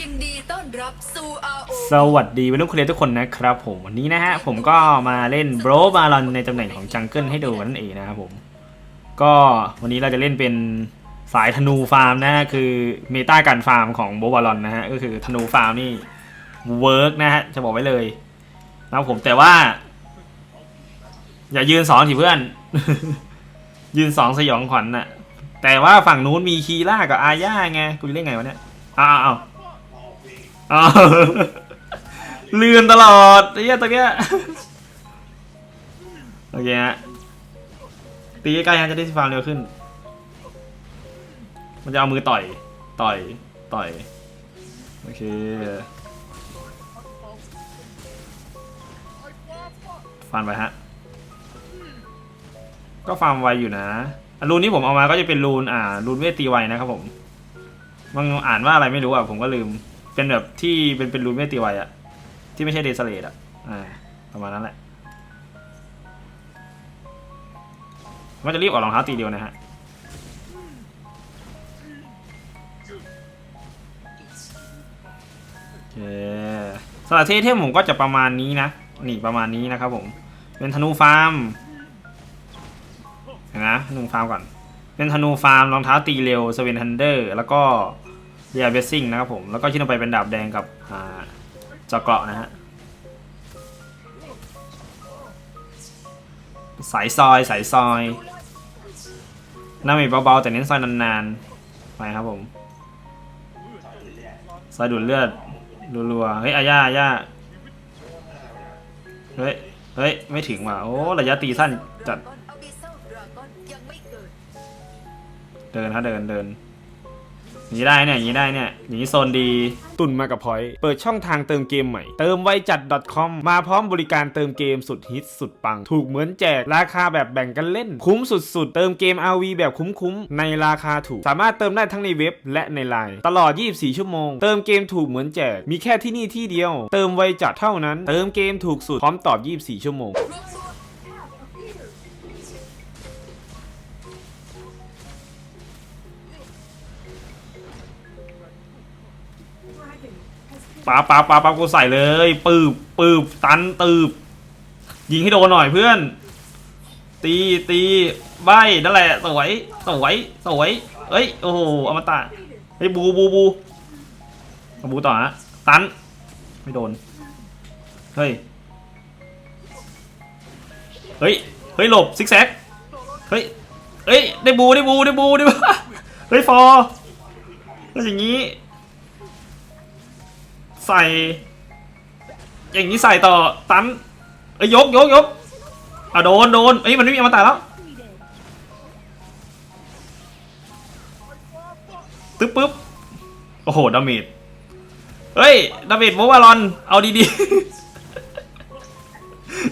ยินดีต้อนรับสู่ RO สวัสดีวัยรุ่นคุณเรียนทุกคนนะครับผมวันนี้นะฮะผมก็มาเล่นโบรบาลอนในตำแหน่งของจังเกิลให้ดูนั่นเองนะครับผม ก็วันนี้เราจะเล่นเป็นสายธนูฟาร์มนะฮะคือเมตาการฟาร์มของโบบาลอนนะฮะก็คือธนูฟาร์มนี่เวิร์กนะฮะจะบอกไว้เลยนะครับผมแต่ว่า อย่ายืนสองสิเพื่อน ยืนสองสยองขวัญน่ะแต่ว่าฝั่งนู้นมีคีล่ากับอาญาไงกูจะเล่นไงวะเนี่ยอ้าวอ้าวอ้าวเลื่อนตลอดไอ้เหี้ยตรงเนี้ยโอเคฮะตีใกล้ๆฮะจะได้ฟาร์มเร็วขึ้น มันจะเอามือต่อย ต่อย ต่อย โอเค ฟันไปฮะ ก็ฟาร์มไวอยู่นะ รูนที่ผมเอามาก็จะเป็นรูน อ่า รูนเวทตีไวนะครับผม มันอ่านว่าอะไรไม่รู้อะ ผมก็ลืม เป็นแบบที่เป็นเป็นรูนเวตีไวอะที่ไม่ใช่เดซเลตอะอ่าประมาณนั้นแหละมันจะรีบออกรองเท้าตีเดียวนะฮะโอเคสำหรับเทเทมผมก็จะประมาณนี้นะนี่ประมาณนี้นะครับผมเป็นธนูฟาร์มเห็นะธนูฟาร์มก่อน เป็นธนูฟาร์มรองเท้าตีเร็วสเวนทันเดอร์ แล้วก็ เรียเบสซิ่งนะครับผม แล้วก็ชิ้นต่อไปเป็นดาบแดงกับอ่าจอเกราะนะฮะ สายซอยสายซอยน้ำมีเบาๆ แต่เน้นซอยนานๆ ไปครับผม ซอยดูดเลือดรัวๆ เฮ้ยอาญาอาญาเฮ้ย เฮ้ย ไม่ถึงว่ะ โอ้ ระยะตีสั้นจัดดอบิโซดราก้อนยังไม่เกิดเดินฮะเดินเดิน อย่างนี้ได้เนี่ยอย่างนี้ได้เนี่ยอย่างนี้โซนดี ตุนมากับพอย เปิดช่องทางเติมเกมใหม่ เติมไวจัด .com มาพร้อมบริการเติมเกมสุดฮิตสุดปัง ถูกเหมือนแจกราคาแบบแบ่งกันเล่น คุ้มสุดๆ เติมเกม RV แบบคุ้มๆ ในราคาถูก สามารถเติมได้ทั้งในเว็บและในไลน์ตลอด 24 ชั่วโมง เติมเกมถูกเหมือนแจก มีแค่ที่นี่ที่เดียว เติมไวจัดเท่านั้น เติมเกมถูกสุดพร้อมตอบ 24 ชั่วโมง ปาปาปาปากูใส่เลยปืบปืบตันตืบยิงให้โดนหน่อยเพื่อน ตีตีใบนั่นแหละสวยสวยสวยเอ้ยโอ้โหอมตะไอ้บูบูบูเอาบูต่อฮะตันไม่โดนเฮ้ยเฮ้ยเฮ้ยหลบซิกแซกเฮ้ยเฮ้ยได้บูได้บูได้บูได้บูเฮ้ยฟอร์แล้วอย่างนี้ ใส่ อย่างนี้ใส่ต่อตันเอ้ยยกยกยกอะโดนโดนเอ้ยมันไม่มีอมตะแล้วตึ๊บปึ๊บโอ้โหดาเมจเฮ้ยดาเมจโมวารอน เอาดีๆ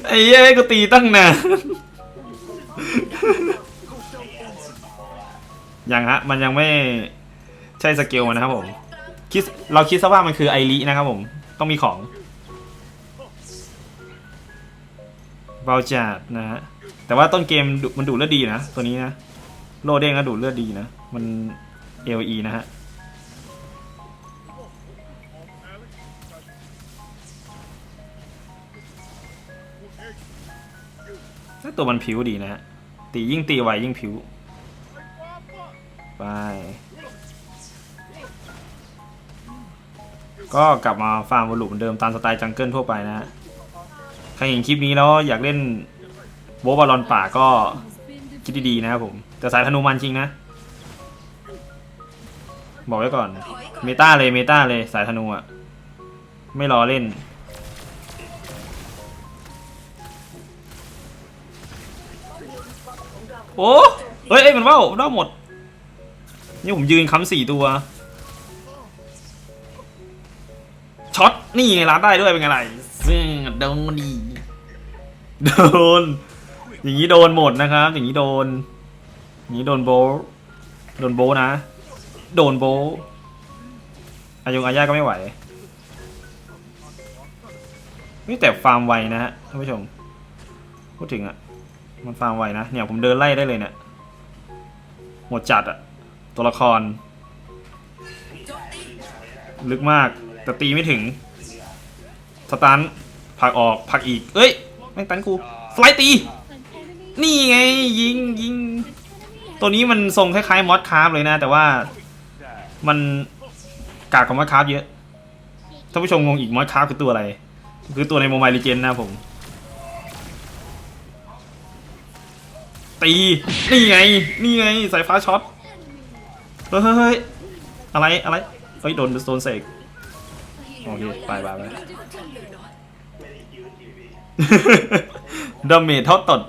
ไอ้เย้กูตีตั้งนานยังฮะ มันยังไม่ใช่สกิลมันนะครับผม คิดเราคิดซะว่ามันคือไอรินะครับผม ต้องมีของเบาจัดนะฮะแต่ว่าต้นเกมมันดูดเลือดดีนะ ตัวนี้นะ โลเด้งก็ดูดเลือดดีนะ มัน LE นะฮะถ้าตัวมันผิวดีนะฮะตียิ่งตีไวยิ่งผิว ไป ก็กลับมาฟาร์มวอลลุ่มเหมือนเดิมตามสไตล์จังเกิลทั่วไปนะ ใครเห็นคลิปนี้แล้วอยากเล่นโบบอลลอนป่าก็คิดดีๆนะครับผม แต่สายธนูมันจริงนะ บอกไว้ก่อน เมตาเลยเมตาเลยสายธนูอะไม่รอเล่นโอ้เฮ้ยเอ้ยมันเว่ามันเว่าหมด นี่ผมยืนค้ำสี่ตัว ช็อตนี่ไงรับได้ด้วยเป็นไงไรโดนดีโดน อย่างนี้โดนหมดนะครับ อย่างนี้โดนอย่างนี้โดนโบโดนโบนะ โดนโบอายุอาญาก็ไม่ไหวนี่แต่ฟาร์มไวนะฮะท่านผู้ชม พูดถึงอะมันฟาร์มไวนะ เนี่ยผมเดินไล่ได้เลยเนี่ยหมดจัดอะตัวละคร ลึกมาก แต่ตีไม่ถึง สตันผลักออกผลักอีก เอ้ยแม่งตันกูสไลด์ตี นี่ไง ยิงยิง ตัวนี้มันทรงคล้ายๆมอสคาร์ฟเลยนะ แต่ว่ามันกากกว่ามอสคาร์ฟเยอะท่านผู้ชมงงอีกมอสคาร์ฟคือตัวอะไร คือตัวในโมบายลีเจนนะผม ตี นี่ไง นี่ไงสายฟ้าช็อต เฮ้ยเฮ้ยเฮ้ยอะไร อะไร เฮ้ย โดนโดนเสก โอเคไปไปไป ดาเมจเท่าตด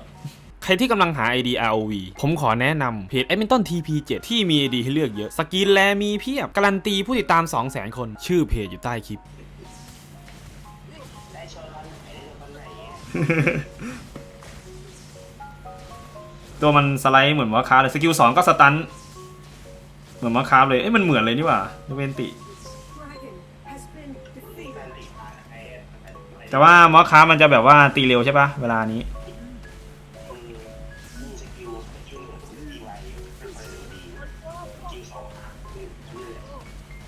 ใครที่กำลังหา ID ROV ผมขอแนะนำเพจ a d m i n t o n TP7 ที่มี ID ให้เลือกเยอะ สกินแลมีเพียบ การันตีผู้ติดตาม 200,000 คน ชื่อเพจอยู่ใต้คลิป ตัวมันสไลด์เหมือนว่าคาร์ฟเลยสกิลสองก็สตัน เหมือนมาคาร์ฟเลย เอ้ยมันเหมือนเลยนี่หว่าเวนติ แต่ว่ามอสคามันจะแบบว่าตีเร็วใช่ปะเวลานี้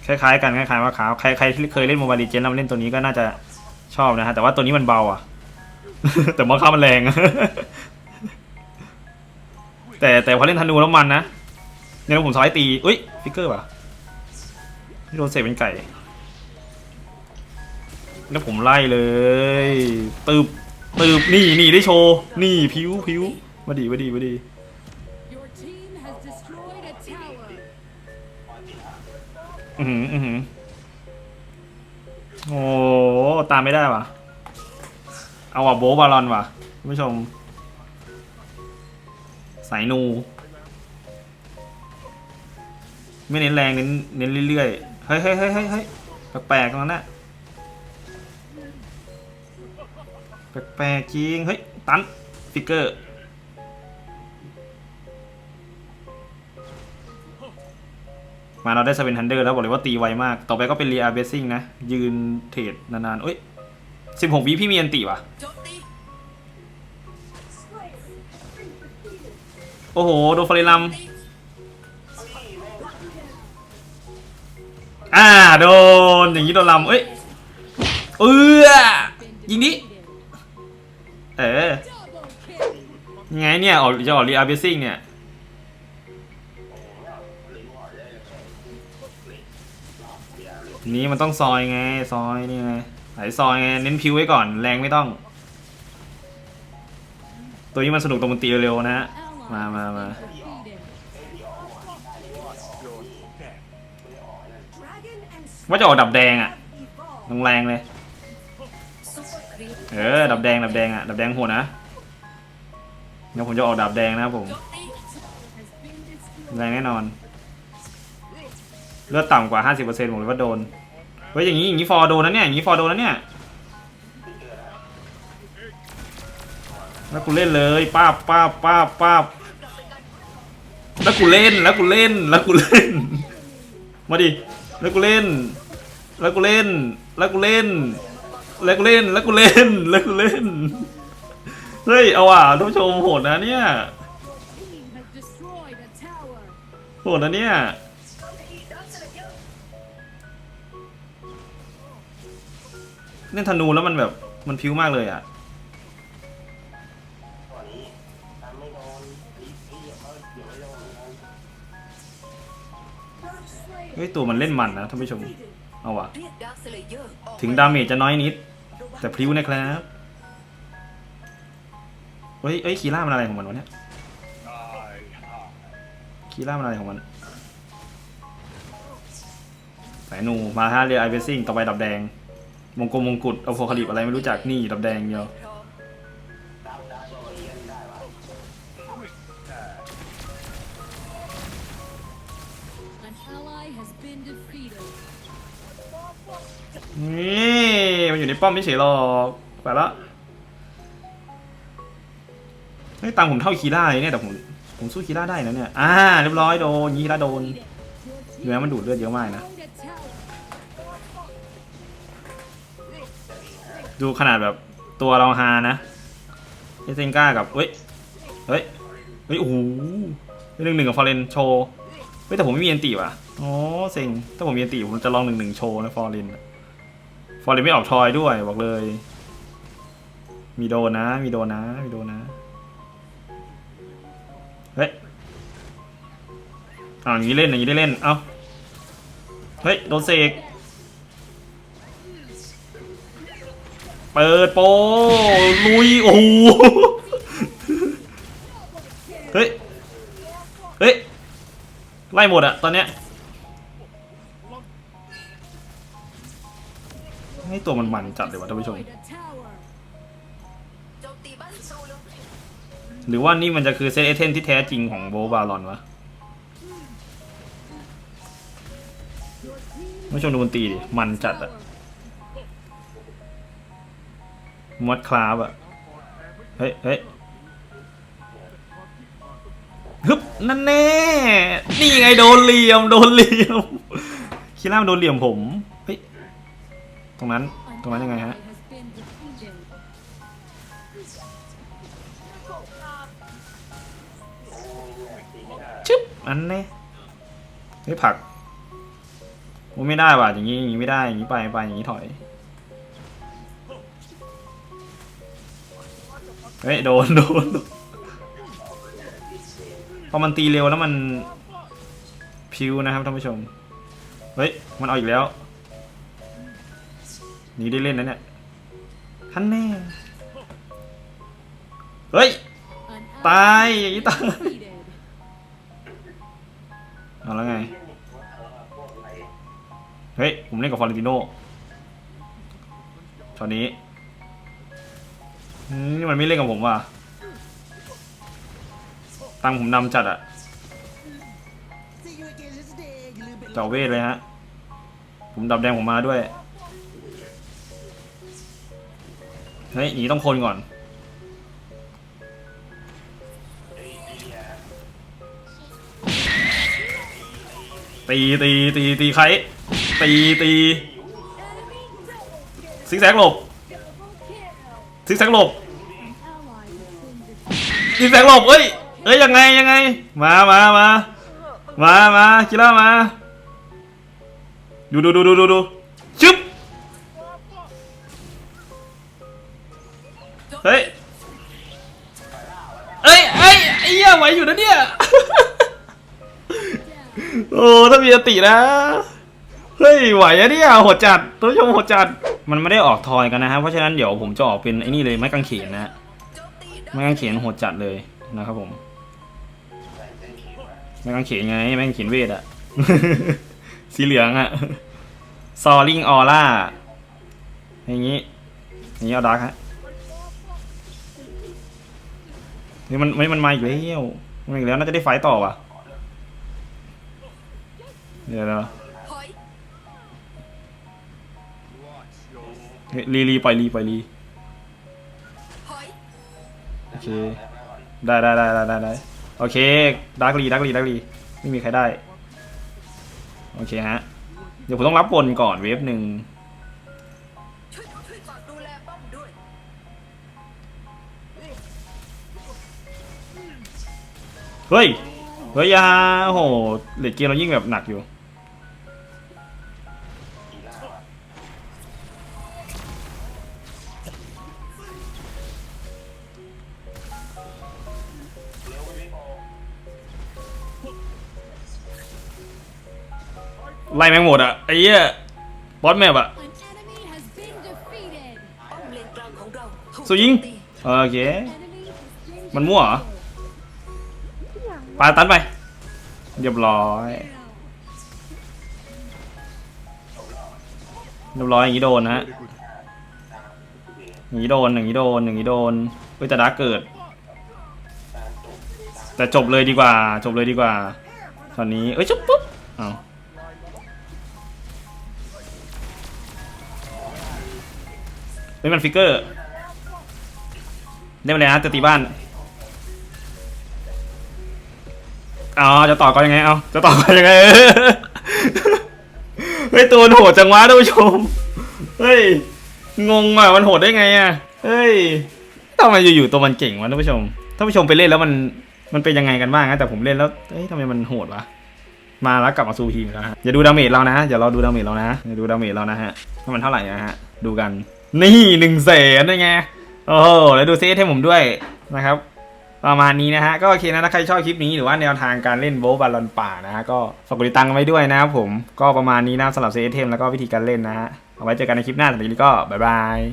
คล้ายๆกันคล้ายๆว่าขาวใครใครที่เคยเล่นโมบายลีเจนแล้วมาเล่นตัวนี้ก็น่าจะชอบนะฮะแต่ว่าตัวนี้มันเบาอะ แต่มอสค้ามันแรง แต่แต่พอเล่นธนูแล้วมันนะเนี่ยผมสไลด์ตีอุ้ยฟิกเกอร์ป่ะโดนเสกเป็นไก่ แล้วผมไล่เลยตืบตืบนี่นี่ได้โชว์ นี่พิวพิวมาดีมาดีมาดี Your team has destroyed a tower. อือหืออือหือโอ้ตามไม่ได้ว่ะเอาว่ะโบบาลอนว่ะคุณผู้ชม สายนู ไม่เน้นแรงเน้นเน้นเรื่อยๆ เฮ้ยเฮ้ยเฮ้ยเฮ้ยเฮ้ยแปลกๆตรงนั้นน่ะ แปลกๆจริง เฮ้ย ตันฟิกเกอร์ มาเราได้สเวนทันเดอร์แล้วบอกเลยว่าตีไวมาก ต่อไปก็เป็นเรียเบสซิ่งนะ ยืนเทรดนานๆเอ้ยสิบหกวิพี่มีอันติว่ะโอ้โห โดนฟาริลัมอ่า โดน อย่างนี้โดนลำเอ้ย เออยิงดิ เออยังไงเนี่ย ออกจะออกรียเบสซิ่งเนี่ย นี้มันต้องซอยไง ซอยนี่ไงไหลซอยไง เน้นพิวไว้ก่อน แรงไม่ต้อง ตัวนี้มันสนุกตรงมันตีเร็วๆนะ Ally มามามาว่าจะออกดับแดงอะแรงเลย เออดับแดงดับแดงอะดับแดงโหดนะเดี๋ยวผมจะออกดับแดงนะครับผมแรงแน่นอน เลือดต่ำกว่า 50%ผมเลยว่าโดนเฮ้ยอย่างนี้อย่างนี้ฟอร์โดนนะเนี่ยอย่างนี้ฟอร์โดนนะเนี่ยแล้วกูเล่นเลยป้าบป้าบป้าบป้าบแล้วกูเล่นแล้วกูเล่นแล้วกูเล่น มาดิแล้วกูเล่น แล้วกูเล่นแล้วกูเล่น แล้วกูเล่นแล้วกูเล่นแล้วกูเล่นเฮ้ยเอาว่ะท่านผู้ชมโหดนะเนี่ยโหดนะเนี่ยเล่นธนูแล้วมันแบบมันพิ้วมากเลยอะเฮ้ยตัวมันเล่นมันนะท่านผู้ชม เอาว่ะเรียกดาร์คสเลเยอร์ออกถึงดาเมจจะน้อยนิด แต่พริ้วนะครับเฮ้ยเอ้ยคีร่ามันอะไรของมันวะเนี่ยคีร่ามันอะไรของมันสายหนูมาฮะเรียไอเบสซิ่งต่อไปดับแดง มงกลมมงกุฎเอาโฟคาลิปอะไรไม่รู้จักนี่ดับแดงเดียว ป้อมไม่เฉยหรอกไปละเฮ้ยตังผมเท่าคีร่าเลยเนี่ยแต่ผมผมสู้คีร่าได้นะเนี่ยอ่าเรียบร้อยโดนยีร่าโดนเนื้อมันดูดเลือดเยอะมากนะ ดูขนาดแบบตัวเราฮานะเอเซนก้ากับเฮ้ยเฮ้ยเฮ้ยโอ้โหหนึ่งหนึ่งกับฟอร์เรนโชว์เฮ้ยแต่ผมไม่มีอันตีว่ะอ๋อเซ็งถ้าผมมีเอนตีผมจะลองหนึ่งหนึ่งโชว์นะฟอร์เรน ฟอร์เรนไม่ออกทอยด้วย บอกเลย มีโดนนะ มีโดนนะ มีโดนนะ เฮ้ยเอาอย่างนี้เล่นอย่างนี้ได้เล่น เอาเฮ้ย โดนเสกเปิดโปลุย โอ้โห เฮ้ย เฮ้ย ไล่หมดอะตอนเนี้ย ให้ตัวมันมันจัดเลยวะท่านผู้ชม Destroyed a tower. โจมตีบ้านโซโลหรือว่านี่มันจะคือเซตเอเทนที่แท้จริงของโบบาลอนวะไม่ชมดูมันตีดิ มันจัดอะมอดคลาบอะเฮ้ยเฮ้ยฮึบนั่นแน่ นี่ไงโดนเหลี่ยม โดนเหลี่ยม คิร่ามนโดนเหลี่ยมผมเฮ้ย ตรงนั้น An ตรงนั้นยังไงฮะ ally has been defeated. ชึบ อันนี้เฮ้ยผลักโอ้ไม่ได้ว่ะ อย่างนี้ อย่างนี้ไม่ได้ อย่างนี้ไปไปอย่างนี้ถอย เฮ้ย โดน โดนโดนพอมันตีเร็วแล้วมันพิวนะครับท่านผู้ชม เฮ้ย มันเอาอีกแล้วห นี่ได้เล่นนะเนี่ยท่านแน่ เฮ้ย ตาย อย่างนี้ตายเอาแล้วไง เฮ้ย ผมเล่นกับฟอร์ติโน่ตอนนี้นี่มันไม่เล่นกับผมว่ะ ตังค์ผมนำจัดอะเจ้าเวทเลยฮะ ผมดับแดงผมมาด้วย เฮ้ยหนีต้องคนก่อน ตีตีตีตีใคร ตีตีซิกแซกหลบซิกแซกหลบซิกแซกหลบเอ้ยเอ้ยยังไงยังไง มามามามามาคิล่ามา ดูดูดูดูดู มีสตินะ เฮ้ยไหวอะเนี่ยโหดจัดตัวชมโหดจัด มันไม่ได้ออกทอยกันนะฮะ เพราะฉะนั้นเดี๋ยวผมจะออกเป็นไอ้นี่เลยไม้กางเขนนะฮะ ไม้กางเขนโหดจัดเลยนะครับผม ไม้กางเขนไง ไม้กางเขนเวทอะ สีเหลืองอะซอริงออร่า อย่างงี้ อย่างงี้เอาดาร์กฮะนี่มันไม่มันมาอีกแล้วมาอีกแล้วน่าจะได้ไฟต์ต่อว่ะ เดี๋ยวนะถอยเฮ้ยรีรีปล่อยรีปล่อยรีถอยโอเคได้ได้ได้ได้ได้ได้โอเคดาร์กรีดาร์กรีดาร์กรีไม่มีใครได้ โอเคฮะ เดี๋ยวผมต้องรับบนก่อนเวฟหนึ่งช่วยช่วยฝากดูแลป้อมด้วยเฮ้ย เฮ้ยอยาโอ้โหเลดเกมเรายิ่งแบบหนักอยู่ ไล่แม่งหมดอะไอ้เหี้ยบอสแมปอะ An enemy has been defeated. ป้อมเลนกลางของเราถูกสุยิงโจมตีโอเค Enemy has been มันมั่วเหรอปาตันไปเรียบร้อยเรียบร้อยอย่างนี้โดนนะฮะอย่างนี้โดนอย่างนี้โดนอย่างนี้โดนเฮ้ยแต่ดาร์กเกิด แต่จบเลยดีกว่า จบเลยดีกว่า ตอนนี้เอ้ยจุ๊บปุ๊บเอาเฮ้ยมันฟิกเกอร์ได้มาเลยนะจะตีบ้านอ๋อจะต่อก่อนยังไงเอาจะต่อก่อนยังไงเฮ้ยตัวโหดจังวะท่านผู้ชมเฮ้ยงงอะมันโหดได้ไงอะเฮ้ยทำไมอยู่ๆตัวมันเก่งวะท่านผู้ชมท่านผู้ชมไปเล่นแล้วมันมันเป็นยังไงกันบ้างนะแต่ผมเล่นแล้วเฮ้ยทำไมมันโหดวะมาแล้วกลับมาซูทีมแล้วฮะอย่าดูดาเมจเรานะอย่าเราดูดาเมจเรานะอย่าดูดาเมจเรานะฮะว่ามันเท่าไหร่นะฮะดูกัน นี่หนึ่งแสนได้ไงโอ้โหแล้วดูเซตให้ผมด้วยนะครับประมาณนี้นะฮะ ก็โอเคนะถ้าใครชอบคลิปนี้หรือว่าแนวทางการเล่นโบบาลอนป่านะฮะ ก็ฝากกดติดตามกันไว้ด้วยนะครับผมก็ประมาณนี้นะสำหรับเซตเทมแล้วก็วิธีการเล่นนะฮะ เอาไว้เจอกันในคลิปหน้าสำหรับวันนี้ก็บ๊ายบาย